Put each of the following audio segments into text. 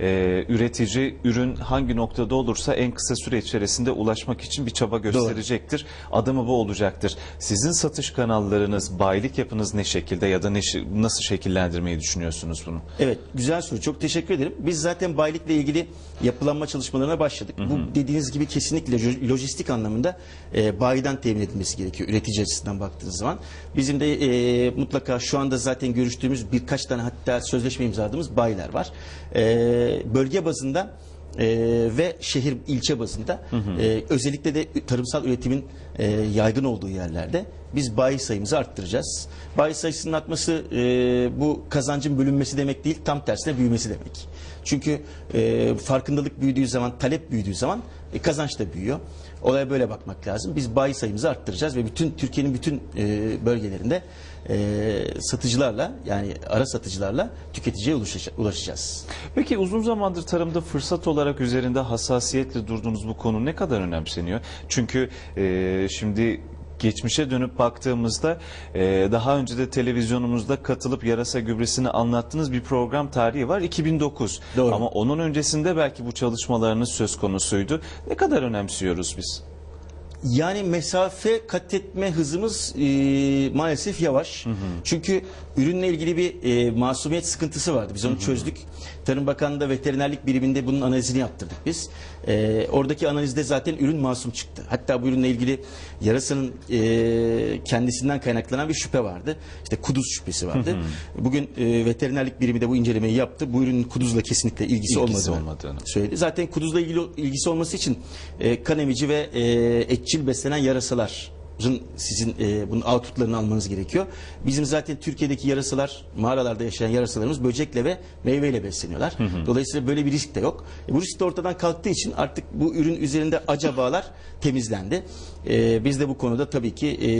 e, üretici ürün hangi noktada olursa en kısa süre içerisinde ulaşmak için bir çaba gösterecektir. Adımı bu olacaktır. Sizin satış kanallarınız, bayilik yapınız ne şekilde ya da ne, nasıl şekillendirmeyi düşünüyorsunuz bunu? Evet güzel soru çok teşekkür ederim. Biz zaten bayilikle ilgili yapılanma çalışmalarına başladık. Bu dediğiniz gibi kesinlikle lo- lojistik anlamında e, bayiden temin edilmesi gerekiyor üretici açısından baktığınız zaman. Bizim de e, mutlaka şu anda zaten görüştüğümüz birkaç tane hatta sözleşme imzaladığımız bayiler var. E, bölge bazında e, ve şehir ilçe bazında e, özellikle de tarımsal üretimin e, yaygın olduğu yerlerde biz bayi sayımızı arttıracağız. Bayi sayısının artması e, bu kazancın bölünmesi demek değil tam tersine büyümesi demek. Çünkü e, farkındalık büyüdüğü zaman talep büyüdüğü zaman e, kazanç da büyüyor. Olaya böyle bakmak lazım. Biz bayi sayımızı arttıracağız ve bütün Türkiye'nin bütün e, bölgelerinde e, satıcılarla yani ara satıcılarla tüketiciye ulaşaca- ulaşacağız. Peki uzun zamandır tarımda fırsat olarak üzerinde hassasiyetle durduğunuz bu konu ne kadar önemseniyor? Çünkü e, şimdi geçmişe dönüp baktığımızda e, daha önce de televizyonumuzda katılıp yarasa gübresini anlattığınız bir program tarihi var 2009. Doğru. Ama onun öncesinde belki bu çalışmalarınız söz konusuydu. Ne kadar önemsiyoruz biz? Yani mesafe kat etme hızımız e, maalesef yavaş. Çünkü ürünle ilgili bir e, masumiyet sıkıntısı vardı. Biz onu çözdük. Tarım Bakanlığı'nda veterinerlik biriminde bunun analizini yaptırdık biz. E, oradaki analizde zaten ürün masum çıktı. Hatta bu ürünle ilgili yarasanın e, kendisinden kaynaklanan bir şüphe vardı. İşte kuduz şüphesi vardı. Bugün e, veterinerlik birimi de bu incelemeyi yaptı. Bu ürünün kuduzla kesinlikle ilgisi, İlgisi olmadığını, olmadığını. söyledi. Zaten kuduzla ilgili ilgisi olması için e, kan emici ve e, etçil beslenen yarasalar sizin e, bunun outputlarını almanız gerekiyor. Bizim zaten Türkiye'deki yarasalar, mağaralarda yaşayan yarasalarımız böcekle ve meyveyle besleniyorlar. Dolayısıyla böyle bir risk de yok. E, bu risk de ortadan kalktığı için artık bu ürün üzerinde acabalar temizlendi. E, biz de bu konuda tabii ki e,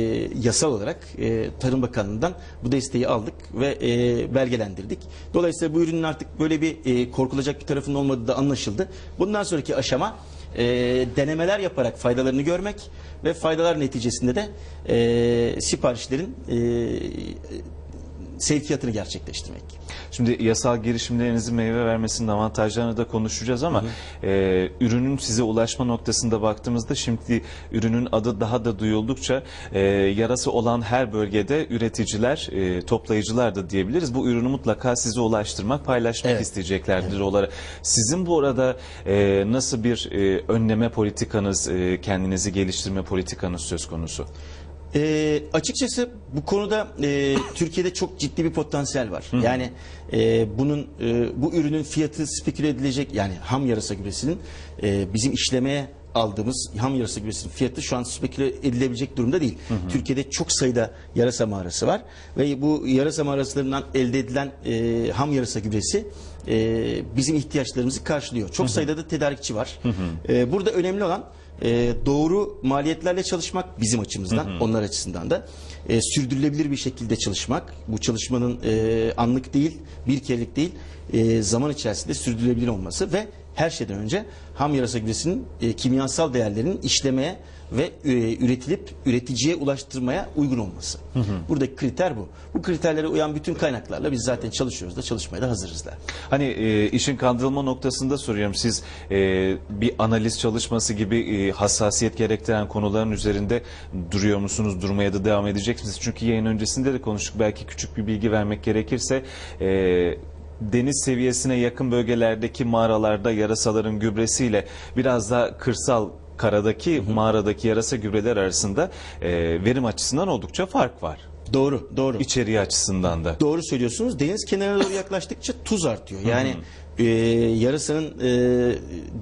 yasal olarak e, Tarım Bakanlığı'ndan bu desteği aldık ve e, belgelendirdik. Dolayısıyla bu ürünün artık böyle bir e, korkulacak bir tarafının olmadığı da anlaşıldı. Bundan sonraki aşama e, denemeler yaparak faydalarını görmek ve faydalar neticesinde de e, siparişlerin e, sevkiyatını gerçekleştirmek. Şimdi yasal girişimlerinizin meyve vermesinin avantajlarını da konuşacağız ama e, ürünün size ulaşma noktasında baktığımızda şimdi ürünün adı daha da duyuldukça e, yarası olan her bölgede üreticiler, e, toplayıcılar da diyebiliriz. Bu ürünü mutlaka size ulaştırmak, paylaşmak Evet. isteyeceklerdir olarak. Sizin bu arada e, nasıl bir e, önleme politikanız, e, kendinizi geliştirme politikanız söz konusu? E, açıkçası bu konuda e, Türkiye'de çok ciddi bir potansiyel var. Yani e, bunun e, bu ürünün fiyatı speküle edilecek yani ham yarasa gübresinin e, bizim işlemeye aldığımız ham yarasa gübresinin fiyatı şu an speküle edilebilecek durumda değil. Türkiye'de çok sayıda yarasa mağarası var ve bu yarasa mağaraslarından elde edilen e, ham yarasa gübresi e, bizim ihtiyaçlarımızı karşılıyor. Çok sayıda da tedarikçi var. E, burada önemli olan e, doğru maliyetlerle çalışmak bizim açımızdan, onlar açısından da e, sürdürülebilir bir şekilde çalışmak. Bu çalışmanın e, anlık değil, bir kerelik değil, e, zaman içerisinde sürdürülebilir olması ve her şeyden önce ham yarasa gübresinin e, kimyasal değerlerinin işlemeye ve e, üretilip üreticiye ulaştırmaya uygun olması. Buradaki kriter bu. Bu kriterlere uyan bütün kaynaklarla biz zaten çalışıyoruz da çalışmaya da hazırız da. Hani e, işin kandırılma noktasında soruyorum. Siz e, bir analiz çalışması gibi e, hassasiyet gerektiren konuların üzerinde duruyor musunuz? Durmaya da devam edecek misiniz? Çünkü yayın öncesinde de konuştuk. Belki küçük bir bilgi vermek gerekirse e, deniz seviyesine yakın bölgelerdeki mağaralarda yarasaların gübresiyle biraz daha kırsal karadaki mağaradaki yarasa gübreler arasında e, verim açısından oldukça fark var. Doğru, doğru. İçeriği açısından da. Doğru söylüyorsunuz. Deniz kenarına doğru yaklaştıkça tuz artıyor. Yani e, yarasanın e,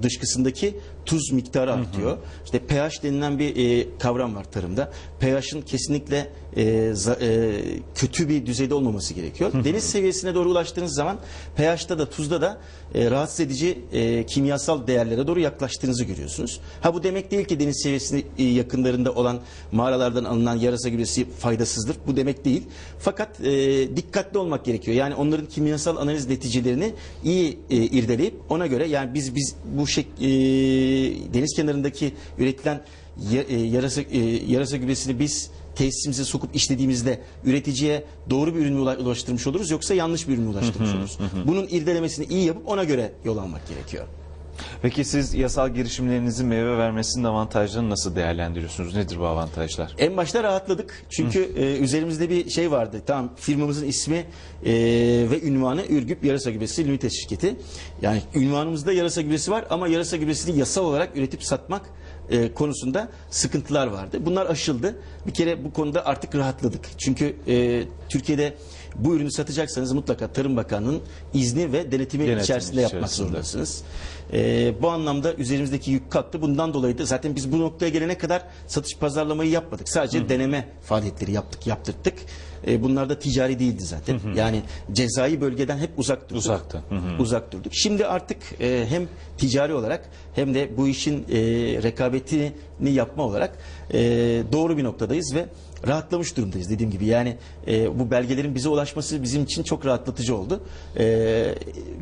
dışkısındaki tuz miktarı artıyor. İşte pH denilen bir e, kavram var tarımda. pH'ın kesinlikle e, za- e, kötü bir düzeyde olmaması gerekiyor. Deniz seviyesine doğru ulaştığınız zaman pH'ta da tuzda da e, rahatsız edici e, kimyasal değerlere doğru yaklaştığınızı görüyorsunuz. Ha bu demek değil ki deniz seviyesine e, yakınlarında olan mağaralardan alınan yarasa gübresi faydasızdır. Bu demek değil. Fakat e, dikkatli olmak gerekiyor. Yani onların kimyasal analiz neticelerini iyi e, irdeleyip ona göre yani biz biz bu şek, e, deniz kenarındaki üretilen e, yarasa e, yarasa gübresini biz tesisimize sokup işlediğimizde üreticiye doğru bir ürün mü ula- ulaştırmış oluruz yoksa yanlış bir ürün mü ulaştırmış oluruz. Bunun irdelemesini iyi yapıp ona göre yol almak gerekiyor. Peki siz yasal girişimlerinizin meyve vermesinin avantajlarını nasıl değerlendiriyorsunuz? Nedir bu avantajlar? En başta rahatladık. Çünkü e, üzerimizde bir şey vardı. Tamam firmamızın ismi e, ve ünvanı Ürgüp Yarasa Gübresi Limited şirketi. Yani ünvanımızda yarasa gübresi var ama yarasa gübresini yasal olarak üretip satmak e, konusunda sıkıntılar vardı. Bunlar aşıldı. Bir kere bu konuda artık rahatladık. Çünkü e, Türkiye'de bu ürünü satacaksanız mutlaka Tarım Bakanlığı'nın izni ve denetimi Denetim içerisinde yapmak içerisinde. zorundasınız. Ee, bu anlamda üzerimizdeki yük kalktı. Bundan dolayı da zaten biz bu noktaya gelene kadar satış pazarlamayı yapmadık. Sadece deneme faaliyetleri yaptık, yaptırttık. Ee, bunlar da ticari değildi zaten. Yani cezai bölgeden hep uzak durduk. Uzakta. Hı hı. Uzak durduk. Şimdi artık e, hem ticari olarak hem de bu işin e, rekabetini yapma olarak e, doğru bir noktadayız ve rahatlamış durumdayız dediğim gibi. Yani e, bu belgelerin bize ulaşması bizim için çok rahatlatıcı oldu. E,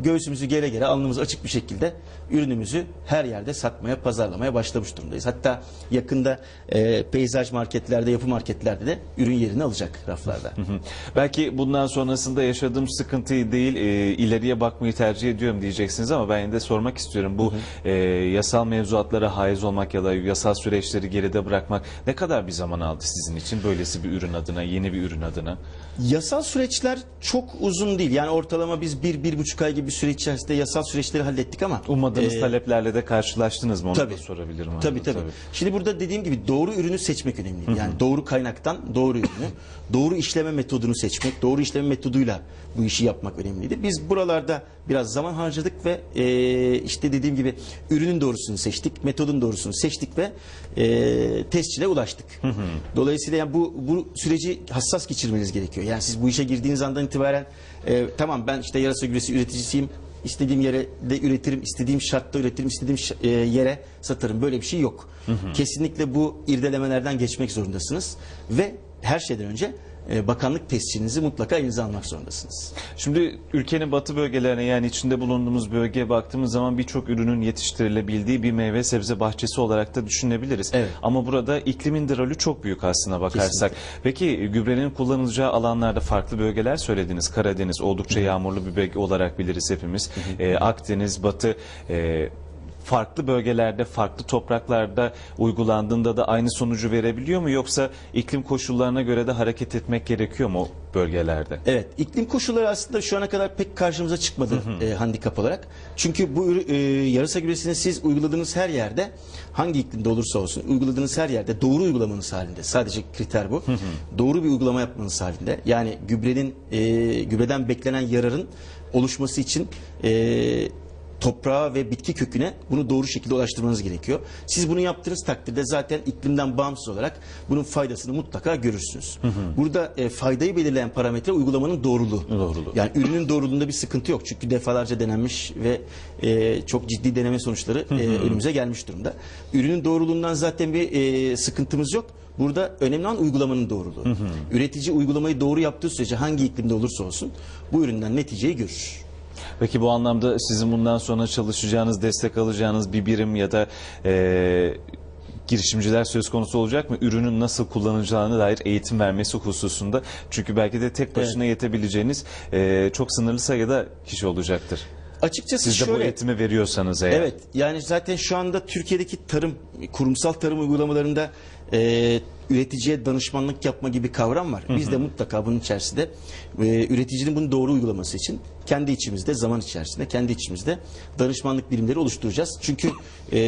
göğsümüzü gere gere alnımız açık bir şekilde ürünümüzü her yerde satmaya, pazarlamaya başlamış durumdayız. Hatta yakında e, peyzaj marketlerde, yapı marketlerde de ürün yerini alacak raflarda. Hı. Belki bundan sonrasında yaşadığım sıkıntıyı değil e, ileriye bakmayı tercih ediyorum diyeceksiniz ama ben de sormak istiyorum. Bu e, yasal mevzuatlara haiz olmak ya da yasal süreçleri geride bırakmak ne kadar bir zaman aldı sizin için böylesi bir ürün adına, yeni bir ürün adına? Yasal süreçler çok uzun değil. Yani ortalama biz bir, bir buçuk ay gibi bir süreç içerisinde yasal süreçleri hallettik ama... Ummadığınız e, taleplerle de karşılaştınız mı? Onu Tabii. da sorabilirim. Tabii arada, tabii. Şimdi burada dediğim gibi doğru ürünü seçmek önemli. Yani doğru kaynaktan doğru ürünü, doğru işleme metodunu seçmek, doğru işleme metoduyla bu işi yapmak önemliydi. Biz buralarda biraz zaman harcadık ve e, işte dediğim gibi ürünün doğrusunu seçtik, metodun doğrusunu seçtik ve e, tescile ulaştık. Dolayısıyla yani bu bu süreci hassas geçirmeniz gerekiyor. Yani siz bu işe girdiğiniz andan itibaren e, tamam ben işte yarasa gübresi üreticisiyim. İstediğim yere de üretirim, istediğim şartta üretirim, istediğim e, yere satarım. Böyle bir şey yok. Kesinlikle bu irdelemelerden geçmek zorundasınız ve her şeyden önce bakanlık tescilinizi mutlaka elinize almak zorundasınız. Şimdi ülkenin batı bölgelerine yani içinde bulunduğumuz bölgeye baktığımız zaman birçok ürünün yetiştirilebildiği bir meyve sebze bahçesi olarak da düşünebiliriz. Evet. Ama burada iklimin rolü çok büyük aslına bakarsak. Peki gübrenin kullanılacağı alanlarda farklı bölgeler söylediniz. Karadeniz oldukça yağmurlu bir bölge olarak biliriz hepimiz. Ee, Akdeniz, Batı e, farklı bölgelerde, farklı topraklarda uygulandığında da aynı sonucu verebiliyor mu? Yoksa iklim koşullarına göre de hareket etmek gerekiyor mu bölgelerde? Evet, iklim koşulları aslında şu ana kadar pek karşımıza çıkmadı e, handikap olarak. Çünkü bu e, yarasa gübresini siz uyguladığınız her yerde, hangi iklimde olursa olsun, uyguladığınız her yerde doğru uygulamanız halinde. Sadece kriter bu. doğru bir uygulama yapmanız halinde. Yani gübrenin e, gübreden beklenen yararın oluşması için e, toprağa ve bitki köküne bunu doğru şekilde ulaştırmanız gerekiyor. Siz bunu yaptığınız takdirde zaten iklimden bağımsız olarak bunun faydasını mutlaka görürsünüz. Burada e, faydayı belirleyen parametre uygulamanın doğruluğu. Doğruluğu. Yani ürünün doğruluğunda bir sıkıntı yok. Çünkü defalarca denenmiş ve e, çok ciddi deneme sonuçları e, önümüze gelmiş durumda. Ürünün doğruluğundan zaten bir e, sıkıntımız yok. Burada önemli olan uygulamanın doğruluğu. Üretici uygulamayı doğru yaptığı sürece hangi iklimde olursa olsun bu üründen neticeyi görür. Peki bu anlamda sizin bundan sonra çalışacağınız, destek alacağınız bir birim ya da e, girişimciler söz konusu olacak mı? Ürünün nasıl kullanılacağına dair eğitim vermesi hususunda. Çünkü belki de tek başına yetebileceğiniz e, çok sınırlı sayıda kişi olacaktır. Açıkçası Siz de bu şöyle eğitimi veriyorsanız eğer. Evet yani zaten şu anda Türkiye'deki tarım kurumsal tarım uygulamalarında e, üreticiye danışmanlık yapma gibi kavram var. Biz de mutlaka bunun içerisinde e, üreticinin bunu doğru uygulaması için kendi içimizde zaman içerisinde kendi içimizde danışmanlık birimleri oluşturacağız. Çünkü e,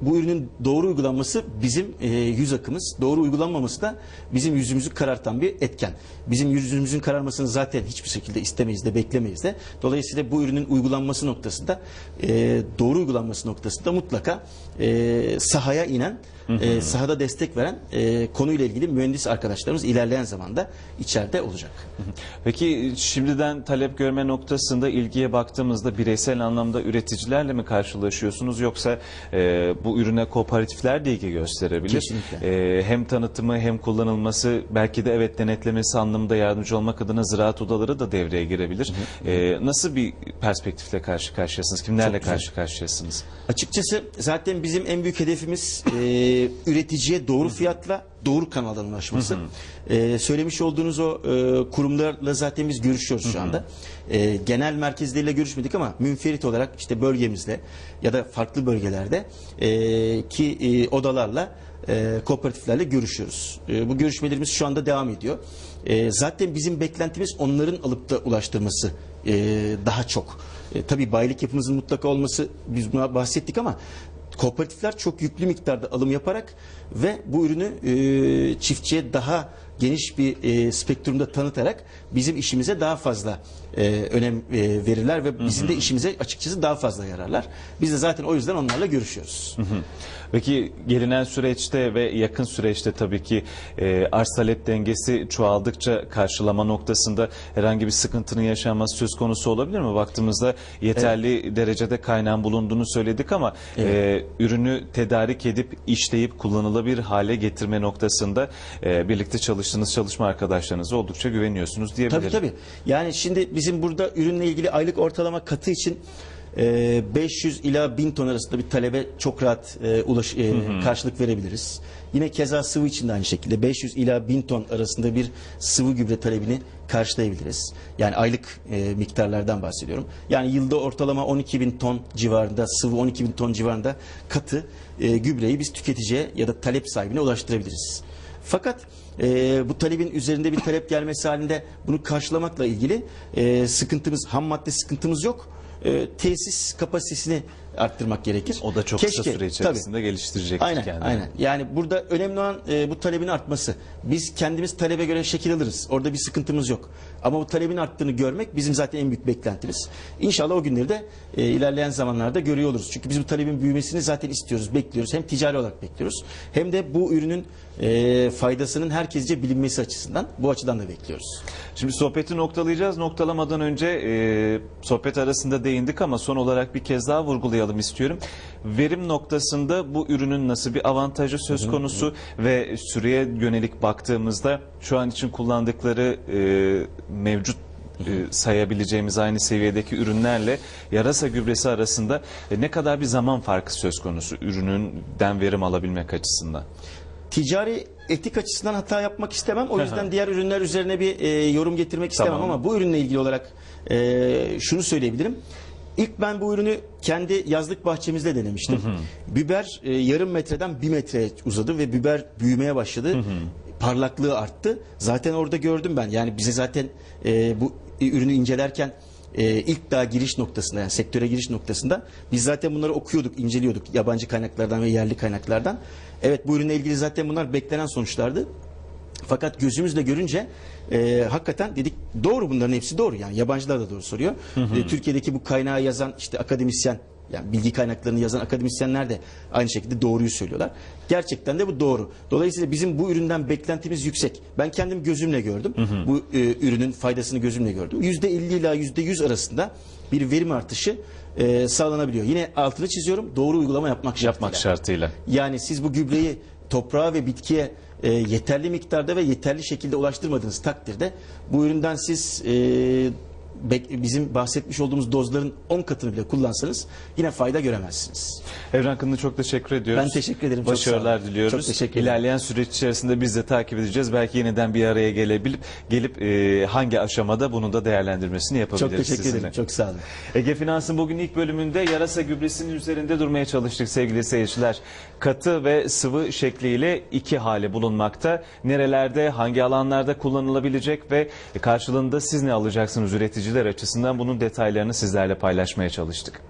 bu ürünün doğru uygulanması bizim e, yüz akımız, doğru uygulanmaması da bizim yüzümüzü karartan bir etken. Bizim yüzümüzün kararmasını zaten hiçbir şekilde istemeyiz de beklemeyiz de. Dolayısıyla bu ürünün uygulanması noktasında e, doğru uygulanması noktasında mutlaka e, sahaya inen, e, sahada destek veren e, konuyla ilgili mühendis arkadaşlarımız ilerleyen zamanda içeride olacak. Peki şimdiden talep görme noktasında ilgiye baktığımızda bireysel anlamda üreticilerle mi karşılaşıyorsunuz yoksa e, bu ürüne kooperatifler de ilgi gösterebilir? Kesinlikle. E, hem tanıtımı hem kullanılması belki de evet denetlemesi anlamında yardımcı olmak adına ziraat odaları da devreye girebilir. E, nasıl bir perspektifle karşı karşıyasınız? Kimlerle karşı karşıyasınız? Açıkçası zaten bizim en büyük hedefimiz e, üreticiye doğru fiyatla doğru kanaldan ulaşması. Ee, söylemiş olduğunuz o e, kurumlarla zaten biz görüşüyoruz şu anda. Ee, genel merkezleriyle görüşmedik ama münferit olarak işte bölgemizde ya da farklı bölgelerde e, ki e, odalarla e, kooperatiflerle görüşüyoruz. E, bu görüşmelerimiz şu anda devam ediyor. E, zaten bizim beklentimiz onların alıp da ulaştırması e, daha çok. E, tabii bayilik yapımızın mutlaka olması biz buna bahsettik ama kooperatifler çok yüklü miktarda alım yaparak ve bu ürünü e, çiftçiye daha geniş bir e, spektrumda tanıtarak bizim işimize daha fazla e, önem e, verirler ve bizim de işimize açıkçası daha fazla yararlar. Biz de zaten o yüzden onlarla görüşüyoruz. Peki gelinen süreçte ve yakın süreçte tabii ki e, arz talep dengesi çoğaldıkça karşılama noktasında herhangi bir sıkıntının yaşanması söz konusu olabilir mi? Baktığımızda yeterli derecede kaynağın bulunduğunu söyledik ama e, ürünü tedarik edip işleyip kullanılabilir hale getirme noktasında e, birlikte çalıştığınız çalışma arkadaşlarınıza oldukça güveniyorsunuz diyebilirim. Tabii tabii. Yani şimdi bizim burada ürünle ilgili aylık ortalama katı için e, 500 ila 1000 ton arasında bir talebe çok rahat e, ulaş, e, karşılık verebiliriz. Yine keza sıvı için de aynı şekilde 500 ila 1000 ton arasında bir sıvı gübre talebini karşılayabiliriz. Yani aylık e, miktarlardan bahsediyorum. Yani yılda ortalama 12 bin ton civarında sıvı 12 bin ton civarında katı e, gübreyi biz tüketiciye ya da talep sahibine ulaştırabiliriz. Fakat e, bu talebin üzerinde bir talep gelmesi halinde bunu karşılamakla ilgili e, sıkıntımız, ham madde sıkıntımız yok. E, tesis kapasitesini arttırmak gerekir. O da çok Keşke, kısa süre tabii. içerisinde geliştirecektir Aynen, kendini. aynen. Yani burada önemli olan e, bu talebin artması. Biz kendimiz talebe göre şekil alırız. Orada bir sıkıntımız yok. Ama bu talebin arttığını görmek bizim zaten en büyük beklentimiz. İnşallah o günleri de e, ilerleyen zamanlarda görüyor oluruz. Çünkü biz bu talebin büyümesini zaten istiyoruz, bekliyoruz. Hem ticari olarak bekliyoruz. Hem de bu ürünün e, faydasının herkesce bilinmesi açısından bu açıdan da bekliyoruz. Şimdi sohbeti noktalayacağız. Noktalamadan önce e, sohbet arasında değindik ama son olarak bir kez daha vurgulayalım istiyorum. Verim noktasında bu ürünün nasıl bir avantajı söz konusu ve süreye yönelik baktığımızda şu an için kullandıkları e, mevcut e, sayabileceğimiz aynı seviyedeki ürünlerle yarasa gübresi arasında e, ne kadar bir zaman farkı söz konusu ürününden verim alabilmek açısından? Ticari etik açısından hata yapmak istemem. O yüzden diğer ürünler üzerine bir e, yorum getirmek istemem Tamam. ama bu ürünle ilgili olarak e, şunu söyleyebilirim. İlk ben bu ürünü kendi yazlık bahçemizde denemiştim. Biber e, yarım metreden bir metreye uzadı ve biber büyümeye başladı. Parlaklığı arttı. Zaten orada gördüm ben. Yani bize zaten e, bu ürünü incelerken e, ilk daha giriş noktasında yani sektöre giriş noktasında biz zaten bunları okuyorduk, inceliyorduk yabancı kaynaklardan ve yerli kaynaklardan. Evet bu ürünle ilgili zaten bunlar beklenen sonuçlardı. Fakat gözümüzle görünce e, hakikaten dedik doğru bunların hepsi doğru yani yabancılar da doğru soruyor. E, Türkiye'deki bu kaynağı yazan işte akademisyen yani bilgi kaynaklarını yazan akademisyenler de aynı şekilde doğruyu söylüyorlar. Gerçekten de bu doğru. Dolayısıyla bizim bu üründen beklentimiz yüksek. Ben kendim gözümle gördüm. Bu e, ürünün faydasını gözümle gördüm. %50 ila %100 arasında bir verim artışı e, sağlanabiliyor. Yine altını çiziyorum. Doğru uygulama yapmak şartıyla. Yapmak şartıyla. Yani siz bu gübreyi toprağa ve bitkiye e, yeterli miktarda ve yeterli şekilde ulaştırmadığınız takdirde bu üründen siz e, bizim bahsetmiş olduğumuz dozların 10 katını bile kullansanız yine fayda göremezsiniz. Evren Kınlı çok teşekkür ediyoruz. Ben teşekkür ederim, çok Başarılar olun. diliyoruz. Çok teşekkür ederim. İlerleyen süreç içerisinde biz de takip edeceğiz. Belki yeniden bir araya gelebilip gelip e, hangi aşamada bunu da değerlendirmesini Çok yapabiliriz teşekkür sizinle. ederim. Çok sağ olun. Ege Finans'ın bugün ilk bölümünde yarasa gübresinin üzerinde durmaya çalıştık sevgili seyirciler. Katı ve sıvı şekliyle iki hali bulunmakta. Nerelerde, hangi alanlarda kullanılabilecek ve karşılığında siz ne alacaksınız izleyiciler açısından bunun detaylarını sizlerle paylaşmaya çalıştık.